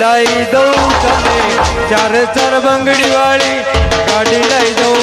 લાઈ દઉં તને. ચાર ચાર બંગડી વાળી ગાડી લઈ દઉં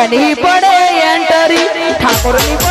એની પડે એન્ટરી ઠાકોરની